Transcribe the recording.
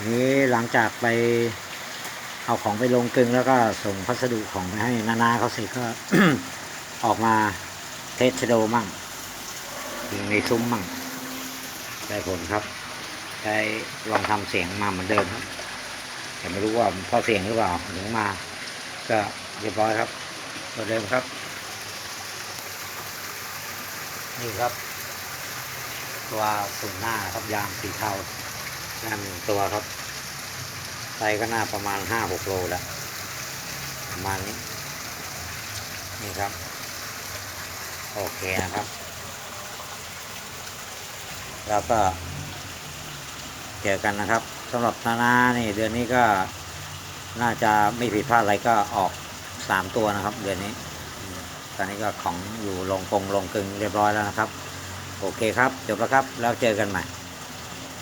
อันนี้หลังจากไปเอาของไปลงกึงแล้วก็ส่งพัสดุของไปให้นานาเขาเสร็จก็ออกมาเทสชโดมั่งอยู่ในซุ้มมั่งได้ผลครับ ได้ลองทำเสียงมาเหมือนเดิมครับแต่ไม่รู้ว่าพราะเสียงหรือเปล่าถึงมา ก็เรียบร้อยครับเหมือนเดิมครับ นี่ครับ ตัวสูงหน้าครับยางสีเทา น้าหนึ่งตัวครับไซก็น่าประมาณห้าหกโลแล้ว ประมาณนี้ นี่ครับ โอเคนะครับ แล้วก็ เจอกันนะครับสำหรับนานานี่ เดือนนี้ก็น่าจะไม่ผิดพลาดอะไรก็ออกสามตัวนะครับ เดือนนี้ ตอนนี้ก็ของอยู่ลงกงลงกึงเรียบร้อยแล้วนะครับ โอเคครับ จบแล้วครับ แล้วเจอกันใหม่